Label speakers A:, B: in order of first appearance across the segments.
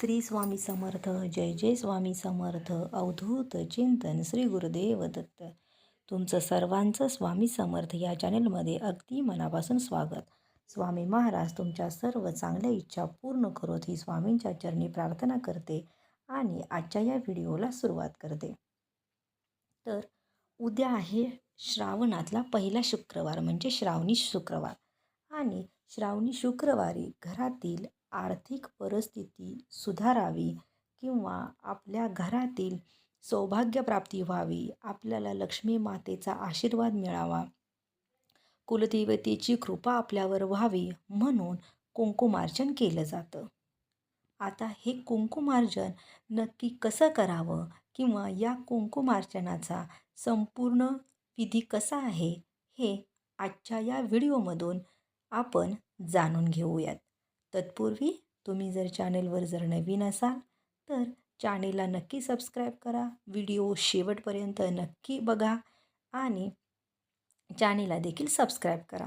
A: श्री स्वामी समर्थ जय जय स्वामी समर्थ अवधूत चिंतन श्री गुरुदेव दत्त. तुमचं सर्वांचं स्वामी समर्थ या चॅनेलमध्ये अगदी मनापासून स्वागत. स्वामी महाराज तुमच्या सर्व चांगल्या इच्छा पूर्ण करोत ही स्वामींच्या चरणी प्रार्थना करते आणि आजच्या या व्हिडिओला सुरुवात करते. तर उद्या आहे श्रावणातला पहिला शुक्रवार म्हणजे श्रावणी शुक्रवार. आणि श्रावणी शुक्रवारी घरातील आर्थिक परिस्थिती सुधारावी किंवा आपल्या घरातील सौभाग्यप्राप्ती व्हावी आपल्याला लक्ष्मी मातेचा आशीर्वाद मिळावा. कुलदेवतेची कृपा आपल्यावर व्हावी म्हणून कुंकुमार्जन केलं जातं. आता हे कुंकुमार्जन नक्की कसं करावं किंवा या कुंकुमार्चनाचा संपूर्ण विधी कसा आहे हे आजच्या या व्हिडिओमधून आपण जाणून घेऊयात. तत्पूर्वी तुम्ही जर चॅनेलवर जर नवीन असाल तर चॅनेलला नक्की सबस्क्राईब करा. व्हिडिओ शेवटपर्यंत नक्की बघा आणि चॅनेलला देखील सबस्क्राईब करा.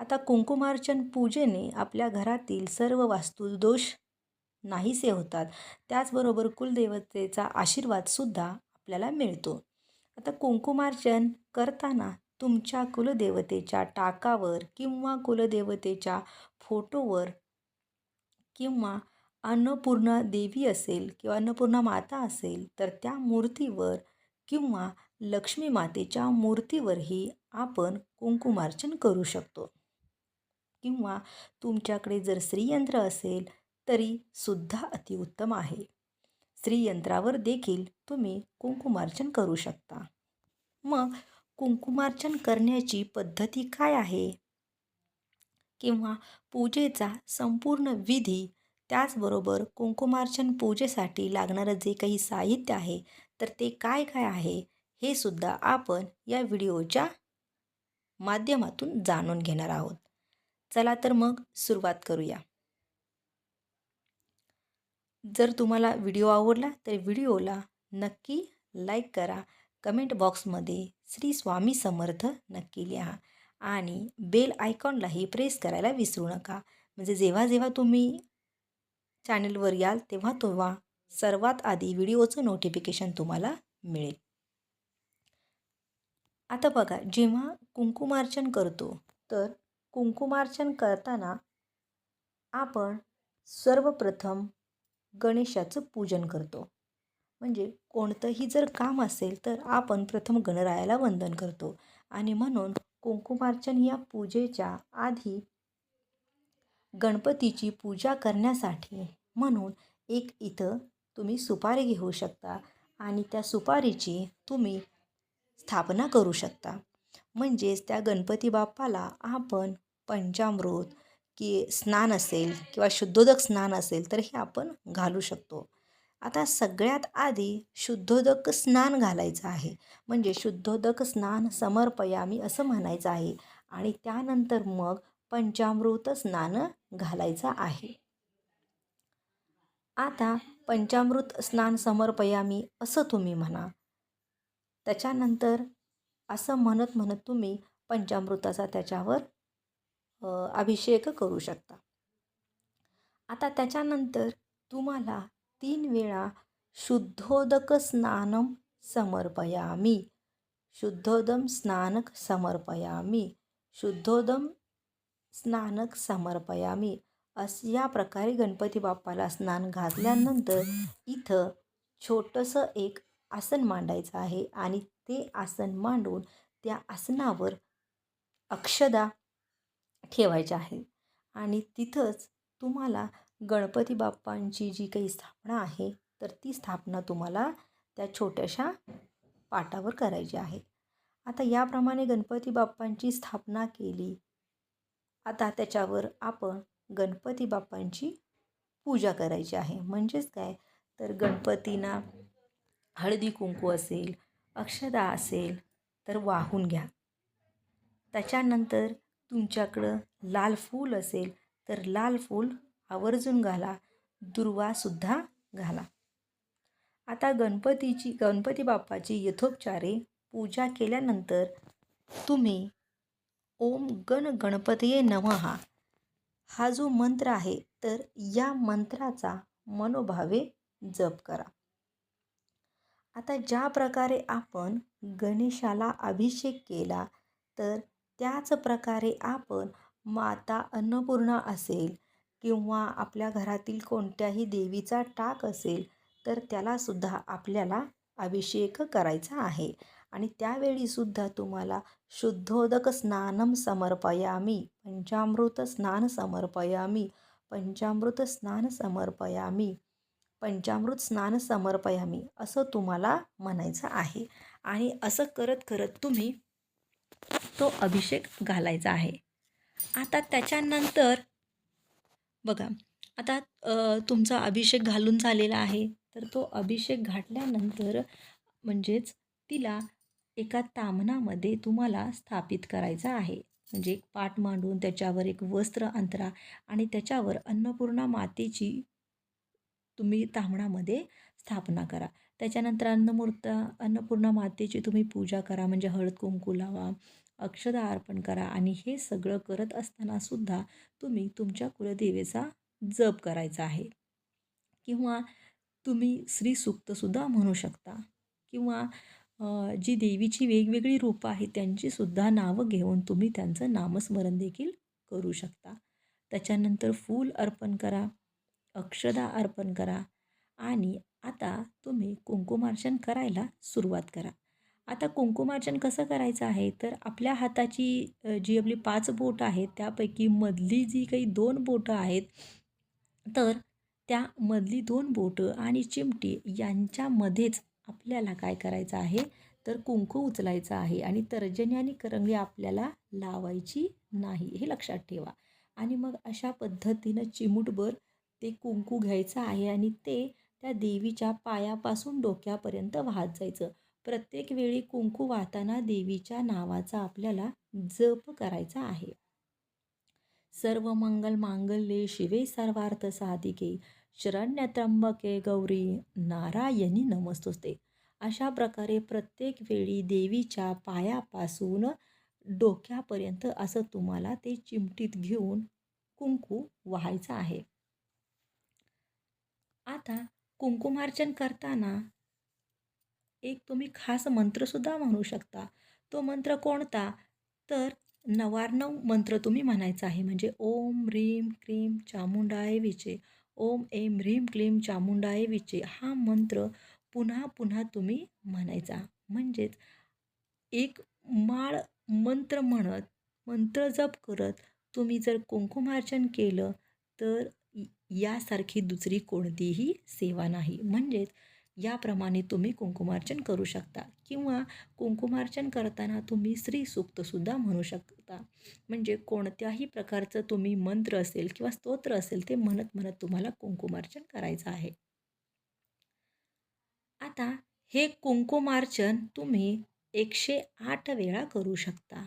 A: आता कुंकुमार्चन पूजेने आपल्या घरातील सर्व वास्तुदोष नाहीसे होतात. त्याचबरोबर कुलदेवतेचा आशीर्वादसुद्धा आपल्याला मिळतो. आता कुंकुमार्चन करताना तुमच्या कुलदेवतेच्या टाकावर किंवा कुलदेवतेच्या फोटोवर किंवा अन्नपूर्णा देवी असेल किंवा अन्नपूर्णा माता असेल तर त्या मूर्तीवर किंवा लक्ष्मी मातेच्या मूर्तीवरही आपण कुंकुमार्चन करू शकतो. किंवा तुमच्याकडे जर श्रीयंत्र असेल तरी सुद्धा अतिउत्तम आहे. श्रीयंत्रावर देखील तुम्ही कुंकुमार्चन करू शकता. मग कुंकुमार्चन करण्याची पद्धती काय आहे? किंवा पूजेचा संपूर्ण विधी त्याचबरोबर कुंकुमार्चन पूजेसाठी लागणारं जे काही साहित्य आहे तर ते काय काय आहे हे सुद्धा आपण या व्हिडिओच्या माध्यमातून जाणून घेणार आहोत. चला तर मग सुरुवात करूया. जर तुम्हाला व्हिडिओ आवडला तर व्हिडिओला नक्की लाईक करा. कमेंट बॉक्समध्ये श्री स्वामी समर्थ नक्की लिहा. आणि बेल आयकॉनलाही प्रेस करायला विसरू नका. म्हणजे जेव्हा जेव्हा तुम्ही चॅनलवर याल तेव्हा तेव्हा सर्वात आधी व्हिडिओचं नोटिफिकेशन तुम्हाला मिळेल. आता बघा जेव्हा कुंकुमार्चन करतो तर कुंकुमार्चन करताना आपण सर्वप्रथम गणेशाचं पूजन करतो. म्हणजे कोणतंही जर काम असेल तर आपण प्रथम गणरायाला वंदन करतो. आणि म्हणून कुंकुमार्चन या पूजेच्या आधी गणपतीची पूजा करण्यासाठी म्हणून एक इथं तुम्ही सुपारी घेऊ शकता आणि त्या सुपारीची तुम्ही स्थापना करू शकता. म्हणजेच त्या गणपती बाप्पाला आपण पंचामृत की स्नान असेल किंवा शुद्धोदक स्नान असेल तर हे आपण घालू शकतो. आता सगळ्यात आधी शुद्धोदक स्नान घालायचं आहे. म्हणजे शुद्धोदक स्नान समर्पयामी असं म्हणायचं आहे. आणि त्यानंतर मग पंचामृत स्नान घालायचं आहे. आता पंचामृत स्नान समर्पयामी असं तुम्ही म्हणा. त्याच्यानंतर असं म्हणत म्हणत तुम्ही पंचामृताचा त्याच्यावर अभिषेक करू शकता. आता त्याच्यानंतर तुम्हाला तीन वेळा शुद्धोदक स्नानम समर्पयामी. शुद्धोदम स्नानक समर्पयामी. शुद्धोदम स्नानक समर्पयामी. अस या प्रकारे गणपती बाप्पाला स्नान घातल्यानंतर इथं छोटंसं एक आसन मांडायचं आहे आणि ते आसन मांडून त्या आसनावर अक्षदा ठेवायच्या आहे आणि तिथंच तुम्हाला गणपती बाप्पांची जी काही स्थापना आहे तर ती स्थापना तुम्हाला त्या छोट्याशा पाटावर करायची आहे. आता याप्रमाणे गणपती बाप्पांची स्थापना केली. आता त्याच्यावर आपण गणपती बाप्पांची पूजा करायची आहे. म्हणजेच काय? तर गणपतींना हळदी कुंकू असेल अक्षदा असेल तर वाहून घ्या. त्याच्यानंतर तुमच्याकडं लाल फूल असेल तर लाल फूल आवर्जून घाला दुर्वासुद्धा घाला. आता गणपतीची गणपती बाप्पाची यथोपचारे पूजा केल्यानंतर तुम्ही ओम गण गणपतीये नमहा हा जो मंत्र आहे तर या मंत्राचा मनोभावे जप करा. आता ज्या प्रकारे आपण गणेशाला अभिषेक केला तर त्याच प्रकारे आपण माता अन्नपूर्णा असेल किंवा आपल्या घरातील कोणत्याही देवीचा टाक असेल तर त्यालासुद्धा आपल्याला अभिषेक करायचा आहे. आणि त्यावेळीसुद्धा तुम्हाला शुद्धोदक स्नानम समर्पयामी पंचामृत स्नान समर्पयामी पंचामृत स्नान समर्पयामी पंचामृत स्नान समर्पयामी असं तुम्हाला म्हणायचं आहे. आणि असं करत करत तुम्ही तो अभिषेक घालायचा आहे. आता त्याच्यानंतर बघा आता तुमचा अभिषेक घालून झालेला आहे तर तो अभिषेक घातल्यानंतर म्हणजेच तिला एका तामणामध्ये तुम्हाला स्थापित करायचा आहे. म्हणजे एक पाट मांडून त्याच्यावर एक वस्त्र अंतरा आणि त्याच्यावर अन्नपूर्णा मातेची तुम्ही तामणामध्ये स्थापना करा. त्याच्यानंतर अन्नमूर्त अन्नपूर्णा मातेची तुम्ही पूजा करा म्हणजे हळद कुंकू लावा अक्षदा अर्पण करा आणि हे सगळं करत असताना सुद्धा तुम्ही तुमच्या कुलदेवेचा जप करायचा आहे. किंवा तुम्ही श्रीसूक्तसुद्धा म्हणू शकता. किंवा जी देवीची वेगवेगळी रूपं आहेत त्यांचीसुद्धा नावं घेऊन तुम्ही त्यांचं नामस्मरण देखील करू शकता. त्याच्यानंतर फूल अर्पण करा अक्षदा अर्पण करा आणि आता तुम्ही कुंकुमार्चन करायला सुरुवात करा. आता कुंकुमार्चन कसं करायचं आहे? तर आपल्या हाताची जी आपली पाच बोटं आहेत त्यापैकी मधली जी काही दोन बोटं आहेत तर त्या मधली दोन बोटं आणि चिमटी यांच्यामध्येच आपल्याला काय करायचं आहे? तर कुंकू उचलायचं आहे आणि तर्जनी आणि करंगळी आपल्याला लावायची नाही हे लक्षात ठेवा. आणि मग अशा पद्धतीनं चिमूटभर ते कुंकू घ्यायचं आहे आणि ते त्या देवीच्या पायापासून डोक्यापर्यंत वाहत जायचं. प्रत्येक वेळी कुंकू वाहताना देवीच्या नावाचा आपल्याला जप करायचा आहे. सर्व मंगल मांगल्ये शिवे सर्वार्थ साधिके. शरण्य त्र्यंबके गौरी नारायणी नमस्तुस्ते. अशा प्रकारे प्रत्येक वेळी देवीच्या पायापासून डोक्यापर्यंत असं तुम्हाला ते चिमटीत घेऊन कुंकू व्हायचं आहे. आता कुंकुमार्चन करताना एक तुम्ही खास मंत्रसुद्धा म्हणू शकता. तो मंत्र कोणता? तर नवार्णव मंत्र तुम्ही म्हणायचा आहे. म्हणजे ओम ह्रीम क्रीम चामुंडाय विचे. ओम एम ह्रीम क्लीम चामुंडाय विचे. हा मंत्र पुन्हा पुन्हा तुम्ही म्हणायचा. म्हणजेच एक माळ मंत्र म्हणत मंत्र जप करत तुम्ही जर कुंकुमार्चन केलं तर यासारखी दुसरी कोणतीही सेवा नाही. म्हणजेच याप्रमाणे तुम्ही कुंकुमार्चन करू शकता किंवा कुंकुमार्चन करताना तुम्ही स्त्रीसूक्तसुद्धा म्हणू शकता. म्हणजे कोणत्याही प्रकारचं तुम्ही मंत्र असेल किंवा स्तोत्र असेल ते म्हणत म्हणत तुम्हाला कुंकुमार्चन करायचं आहे. आता हे कुंकुमार्चन तुम्ही एकशे आठ वेळा करू शकता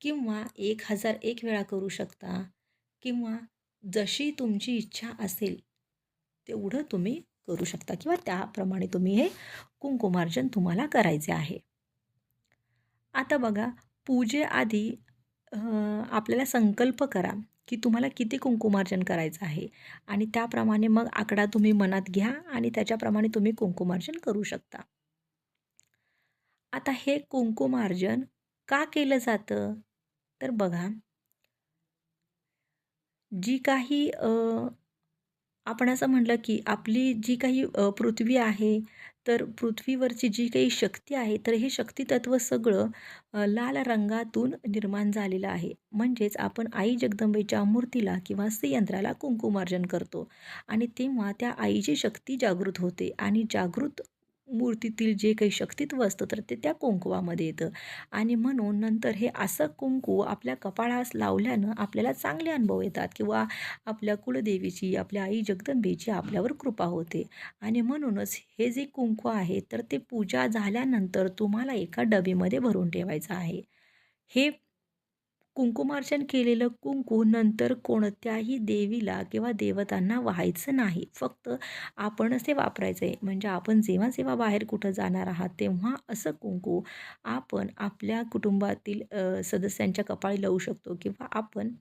A: किंवा एक हजार एक वेळा करू शकता किंवा जशी तुमची इच्छा असेल तेवढं तुम्ही करू शकता किंवा त्याप्रमाणे तुम्ही हे कुंकुमार्जन तुम्हाला करायचे आहे. आता बघा पूजेआधी आपल्याला संकल्प करा की तुम्हाला किती कुंकुमार्जन करायचं आहे आणि त्याप्रमाणे मग आकडा तुम्ही मनात घ्या आणि त्याच्याप्रमाणे तुम्ही कुंकुमार्जन करू शकता. आता हे कुंकुमार्जन का केलं जातं? तर बघा जी काही आपण असं म्हटलं की आपली जी काही पृथ्वी आहे तर पृथ्वीवरची जी काही शक्ती आहे तर हे शक्तितत्व सगळं लाल रंगातून निर्माण झालेलं आहे. म्हणजेच आपण आई जगदंबेच्या मूर्तीला किंवा स्त्रियंत्राला कुंकुमार्जन करतो आणि तेव्हा त्या आईची शक्ती जागृत होते आणि जागृत मूर्तीतील जे काही शक्तित्व असतं तर ते त्या कुंकवामध्ये येतं. आणि म्हणून नंतर हे असं कुंकू आपल्या कपाळास लावल्यानं आपल्याला चांगले अनुभव येतात किंवा आपल्या कुलदेवीची आपल्या आई जगदंबेची आपल्यावर कृपा होते. आणि म्हणूनच हे जे कुंकू आहे तर ते पूजा झाल्यानंतर तुम्हाला एका डबीमध्ये भरून ठेवायचं आहे. हे कुंकुमार्चन केलेलं कुंकू नंतर कोणत्याही देवीला किंवा देवतांना व्हायचं नाही. फक्त आपणच ते वापरायचं. आहे म्हणजे आपण जेव्हा जेव्हा बाहेर कुठं जाणार आहात तेव्हा असं कुंकू आपण आपल्या कुटुंबातील सदस्यांच्या कपाळी लावू शकतो किंवा आपण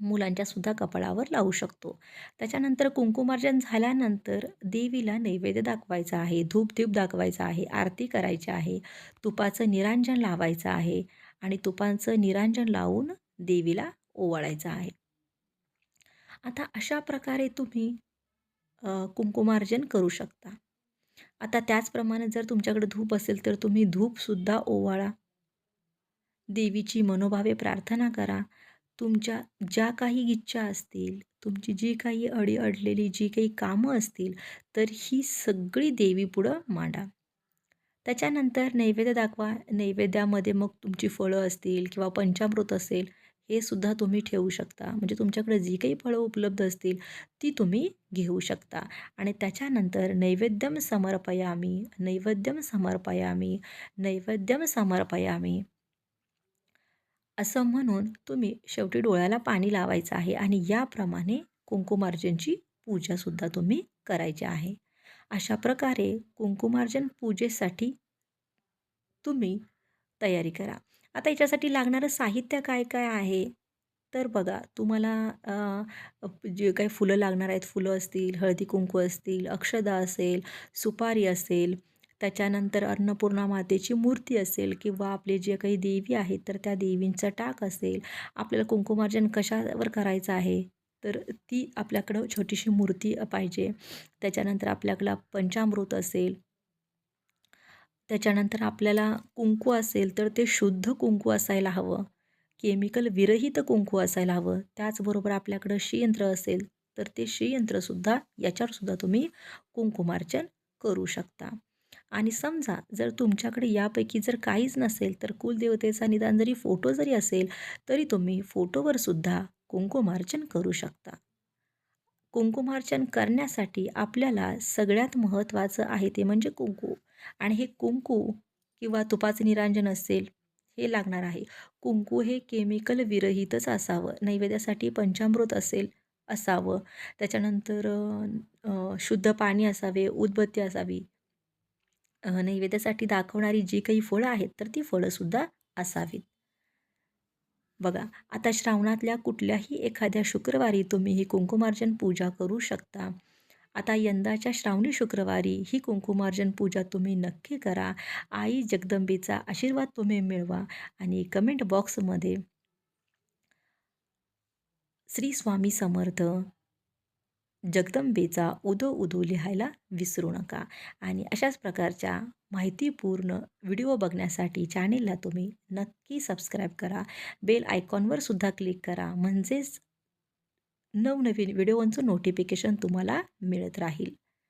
A: मुलांच्यासुद्धा कपाळावर लावू शकतो. त्याच्यानंतर कुंकुमार्जन झाल्यानंतर देवीला नैवेद्य दाखवायचा आहे धूपधूप दाखवायचा आहे आरती करायची आहे तुपाचं निरांजन लावायचं आहे. आणि तुपांचं निरांजन लावून देवीला ओवाळायचं आहे. आता अशा प्रकारे तुम्ही कुंकुमार्जन करू शकता. आता त्याचप्रमाणे जर तुमच्याकडे धूप असेल तर तुम्ही धूपसुद्धा ओवाळा. देवीची मनोभावे प्रार्थना करा. तुमच्या ज्या काही इच्छा असतील तुमची जी काही अडी अडलेली जी काही कामं असतील तर ही सगळी देवीपुढं मांडा. त्याच्यानंतर नैवेद्य दाखवा. नैवेद्यामध्ये मग तुमची फळं असतील किंवा पंचामृत असेल हे सुद्धा तुम्ही ठेवू शकता. म्हणजे तुमच्याकडे जी काही फळं उपलब्ध असतील ती तुम्ही घेऊ शकता. आणि त्याच्यानंतर नैवेद्यम समर्पयामी नैवेद्यम समर्पयामी नैवेद्यम समर्पयामी. असं म्हणून तुम्ही शेवटी डोळ्याला पाणी लावायचं आहे आणि याप्रमाणे कुंकुमार्जनची पूजासुद्धा तुम्ही करायची आहे. अशा प्रकारे कुंकुमार्जन पूजेसाठी तुम्ही तयारी करा. आता याच्यासाठी लागणारं साहित्य काय काय आहे? तर बघा तुम्हाला जे काही फुलं लागणार आहेत फुलं असतील हळदी कुंकू असतील अक्षदा असेल सुपारी असेल त्याच्यानंतर अन्नपूर्णा मातेची मूर्ती असेल किंवा आपले जे काही देवी आहेत तर त्या देवींचा टाक असेल. आपल्याला कुंकुमार्जन कशावर करायचं आहे? तर ती आपल्याकडं छोटीशी मूर्ती पाहिजे. त्याच्यानंतर आपल्याकडं पंचामृत असेल. त्याच्यानंतर आपल्याला कुंकू असेल तर ते शुद्ध कुंकू असायला हवं. केमिकल विरहित कुंकू असायला हवं. त्याचबरोबर आपल्याकडं श्रीयंत्र असेल तर ते श्रीयंत्रसुद्धा याच्यावरसुद्धा तुम्ही कुंकुमार्चन करू शकता. आणि समजा जर तुमच्याकडे यापैकी जर काहीच नसेल तर कुलदेवतेचा निदान जरी फोटो जरी असेल तरी तुम्ही फोटोवरसुद्धा कुंकुमार्चन करू शकता. कुंकुमार्चन करण्यासाठी आपल्याला सगळ्यात महत्त्वाचं आहे ते म्हणजे कुंकू. आणि हे कुंकू किंवा तुपाचं निरांजन असेल हे लागणार आहे. कुंकू हे केमिकल विरहितच असावं. नैवेद्यासाठी पंचामृत असेल असावं. त्याच्यानंतर शुद्ध पाणी असावे उदबत्ती असावी. नैवेद्यासाठी दाखवणारी जी काही फळं आहेत तर ती फळंसुद्धा असावीत. बघा आता श्रावणातल्या कुठल्याही एखाद्या शुक्रवारी तुम्ही ही कुंकुमार्जन पूजा करू शकता. आता यंदाच्या श्रावणी शुक्रवारी ही कुंकुमार्जन पूजा तुम्ही नक्की करा. आई जगदंबेचा आशीर्वाद तुम्ही मिळवा आणि कमेंट बॉक्समध्ये श्री स्वामी समर्थ जगदंबेचा उदो उदो लिहायला विसरू नका. आणि अशाच प्रकारच्या माहितीपूर्ण व्हिडिओ बघण्यासाठी चॅनेलला तुम्ही नक्की सबस्क्राईब करा. बेल आयकॉनवर सुद्धा क्लिक करा. म्हणजेच नवनवीन व्हिडिओंचं नोटिफिकेशन तुम्हाला मिळत राहील.